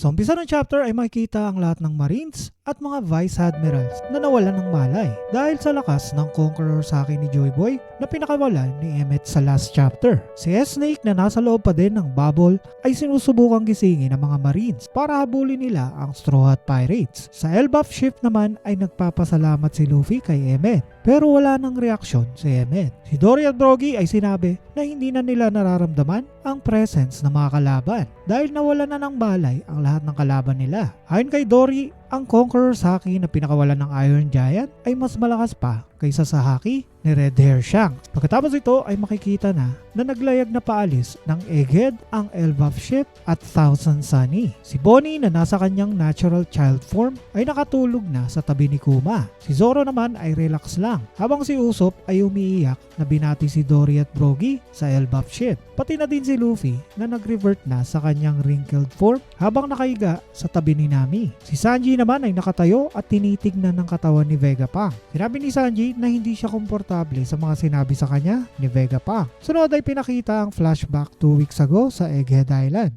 Sa umpisa ng chapter ay makikita ang lahat ng Marines at mga Vice Admirals na nawalan ng malay dahil sa lakas ng Conqueror sa akin ni Joy Boy na pinakawalan ni Emmet sa last chapter. Si S-Snake na nasa loob pa din ng bubble ay sinusubukang gisingin ng mga Marines para habulin nila ang Straw Hat Pirates. Sa Elbaf ship naman ay nagpapasalamat si Luffy kay Emmet pero wala nang reaksyon si Emmet. Si Dory at Brogy ay sinabi na hindi na nila nararamdaman ang presence ng mga kalaban dahil nawala na ng balay ang lahat ng kalaban nila. Ayon kay Dory, ang Conqueror Saki na pinakawalan ng Iron Giant ay mas malakas pa kaysa sa haki ni Red Hair Shanks. Pagkatapos ito ay makikita na na naglayag na paalis ng Egghead ang Elbaf ship at Thousand Sunny. Si Bonnie na nasa kanyang natural child form ay nakatulog na sa tabi ni Kuma. Si Zoro naman ay relax lang habang si Usopp ay umiiyak na binati si Dory at Brogy sa Elbaf ship. Pati na din si Luffy na nag-revert na sa kanyang wrinkled form habang nakaiga sa tabi ni Nami. Si Sanji naman ay nakatayo at tinitignan ng katawan ni Vegapunk. Sinabi ni Sanji na hindi siya komportable sa mga sinabi sa kanya ni Vegapunk. Sunod ay pinakita ang flashback 2 weeks ago sa Egghead Island.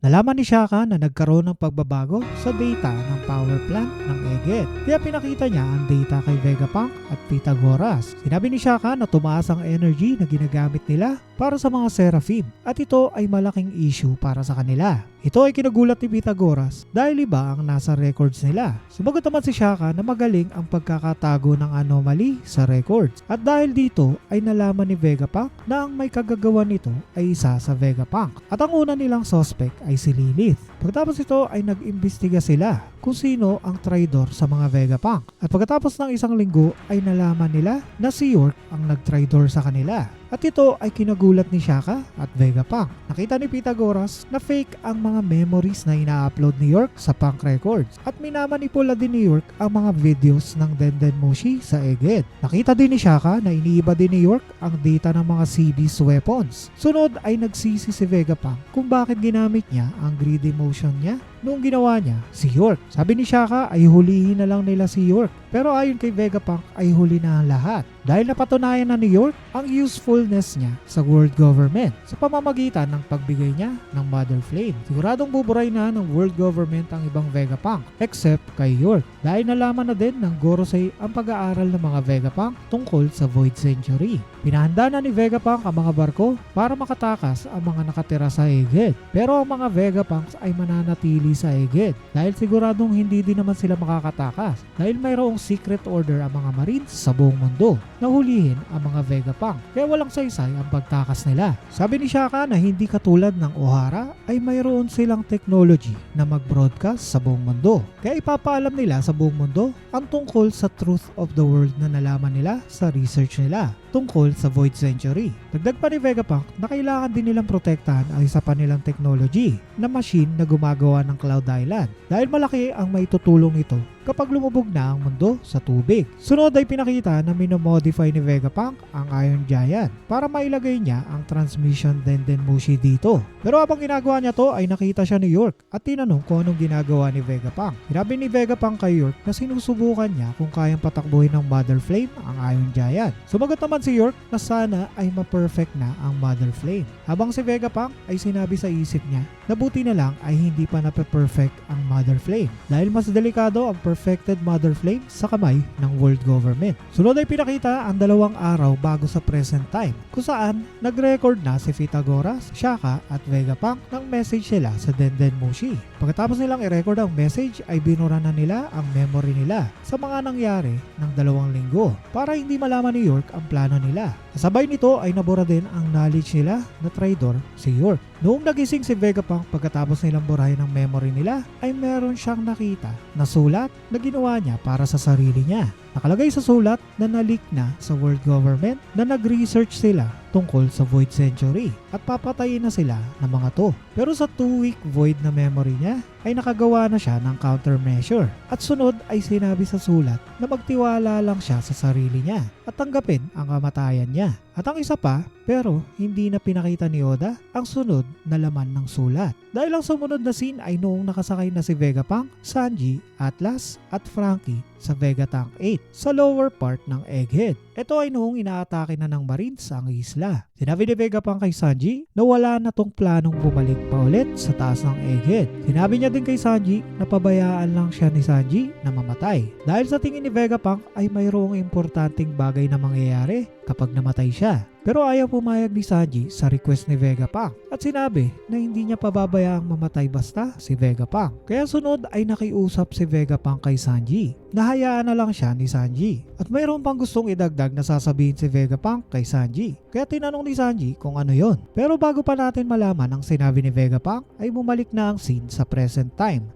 Nalaman ni Shaka na nagkaroon ng pagbabago sa data ng power plant ng Egghead. Kaya pinakita niya ang data kay Vegapunk at Pythagoras. Sinabi ni Shaka na tumaas ang energy na ginagamit nila para sa mga Seraphim at ito ay malaking issue para sa kanila. Ito ay kinagulat ni Pythagoras dahil iba ang nasa records nila. Sumagot naman si Shaka na magaling ang pagkakatago ng anomaly sa records at dahil dito ay nalaman ni Vegapunk na ang may kagagawa nito ay isa sa Vegapunk at ang una nilang suspect ay si Lilith. Pagkatapos ito ay nag-imbestiga sila kung sino ang traidor sa mga Vegapunk at pagkatapos ng isang linggo ay nalaman nila na si York ang nag-traidor sa kanila. At ito ay kinagulat ni Shaka at Vegapunk. Nakita ni Pythagoras na fake ang mga memories na ina-upload ni York sa Punk Records at minamanipula din ni York ang mga videos ng Denden Mushi sa Egghead. Nakita din ni Shaka na iniiba din ni York ang data ng mga CB's weapons. Sunod ay nagsisi si Vegapunk kung bakit ginamit niya ang greedy motion niya noong ginawa niya si York. Sabi ni Shaka ay hulihin na lang nila si York. Pero ayon kay Vegapunk ay huli na ang lahat. Dahil napatunayan na ni York ang usefulness niya sa world government sa pamamagitan ng pagbigay niya ng Mother Flame. Siguradong buburay na ng world government ang ibang Vegapunk except kay York. Dahil nalaman na din ng Gorosei ang pag-aaral ng mga Vegapunk tungkol sa Void Century. Pinahanda na ni Vegapunk ang mga barko para makatakas ang mga nakatira sa Egghead. Pero ang mga Vegapunks ay mananatili sa Egghead dahil siguradong hindi din naman sila makakatakas. Dahil mayroong secret order ang mga Marines sa buong mundo. Na hulihin ang mga Vegapunk kaya walang saysay ang pagtakas nila. Sabi ni Shaka na hindi katulad ng Ohara ay mayroon silang technology na mag-broadcast sa buong mundo. Kaya ipapaalam nila sa buong mundo ang tungkol sa truth of the world na nalaman nila sa research nila tungkol sa Void Century. Dagdag pa ni Vegapunk na kailangan din nilang protektahan ang isa pa nilang technology na machine na gumagawa ng Cloud Island dahil malaki ang maitutulong nito kapag lumubog na ang mundo sa tubig. Sunod ay pinakita na minomodify ni Vegapunk ang Iron Giant para mailagay niya ang transmission Denden Mushi dito. Pero habang ginagawa niya to ay nakita siya ni York at tinanong kung anong ginagawa ni Vegapunk. Sinabi ni Vegapunk kay York na sinusubukan niya kung kayang patakbuhin ng Mother Flame ang Iron Giant. Sumagot naman si York na sana ay ma-perfect na ang Mother Flame. Habang si Vegapunk ay sinabi sa isip niya na buti na lang ay hindi pa na-perfect ang Mother Flame dahil mas delikado ang perfected Mother Flame sa kamay ng world government. Sunod ay pinakita ang dalawang araw bago sa present time kung saan nag-record na si Pythagoras, Shaka at Vegapunk ng message sila sa Denden Mushi. Pagkatapos nilang i-record ang message ay binura na nila ang memory nila sa mga nangyari ng dalawang linggo para hindi malaman ni York ang plano nila. Kasabay nito ay nabura din ang knowledge nila na traitor si York. Noong nagising si Vegapunk pagkatapos nilang burahin ang memory nila ay meron siyang nakita na sulat na ginawa niya para sa sarili niya. Nakalagay sa sulat na nalik na sa world government na nag-research sila tungkol sa Void Century at papatayin na sila ng mga to. Pero sa 2-week void na memory niya ay nakagawa na siya ng countermeasure at sunod ay sinabi sa sulat na magtiwala lang siya sa sarili niya at tanggapin ang kamatayan niya. At ang isa pa, pero hindi na pinakita ni Oda ang sunod na laman ng sulat. Dahil ang sumunod na scene ay noong nakasakay na si Vegapunk, Sanji, Atlas at Frankie sa Vegatank 8 sa lower part ng Egghead. Ito ay noong inaatake na ng Marines ang isla. Sinabi ni Vegapunk kay Sanji na wala na tong planong bumalik pa ulit sa taas ng egghead. Sinabi niya din kay Sanji na pabayaan lang siya ni Sanji na mamatay. Dahil sa tingin ni Vegapunk ay mayroong importanteng bagay na mangyayari kapag namatay siya. Pero ayaw pumayag ni Sanji sa request ni Vegapunk at sinabi na hindi niya pababayaang mamatay basta si Vegapunk. Kaya sunod ay nakiusap si Vegapunk kay Sanji. Nahayaan na lang siya ni Sanji. At mayroon pang gustong idagdag na sasabihin si Vegapunk kay Sanji. Kaya tinanong ni Sanji kung ano yon. Pero bago pa natin malaman ang sinabi ni Vegapunk ay bumalik na ang scene sa present time.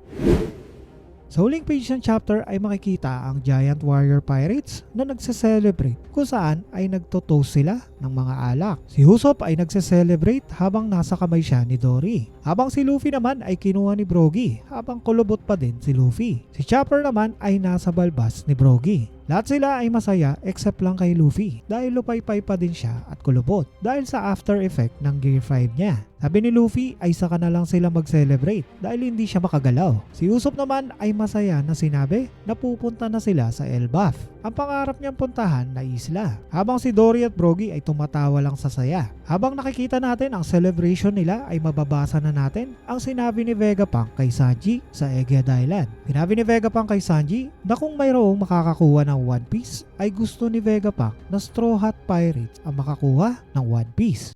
Sa huling page ng chapter ay makikita ang Giant Warrior Pirates na nagse-celebrate kung saan ay nagtotoast sila ng mga alak. Si Usopp ay nagse-celebrate habang nasa kamay siya ni Dory. Habang si Luffy naman ay kinuha ni Brogy habang kulubot pa din si Luffy. Si Chopper naman ay nasa balbas ni Brogy. Lahat sila ay masaya except lang kay Luffy dahil lupaypay pa din siya at kulubot dahil sa after effect ng Gear 5 niya. Sabi ni Luffy ay saka na lang sila mag-celebrate dahil hindi siya makagalaw. Si Usopp naman ay masaya na sinabi na pupunta na sila sa Elbaf. Ang pangarap niyang puntahan na isla. Habang si Dory at Brogy ay tumatawa lang sa saya. Habang nakikita natin ang celebration nila ay mababasa na natin ang sinabi ni Vegapunk kay Sanji sa Egghead Island. Sinabi ni Vegapunk kay Sanji na kung mayroong makakakuha ng One Piece ay gusto ni Vegapunk na Straw Hat Pirates ang makakuha ng One Piece.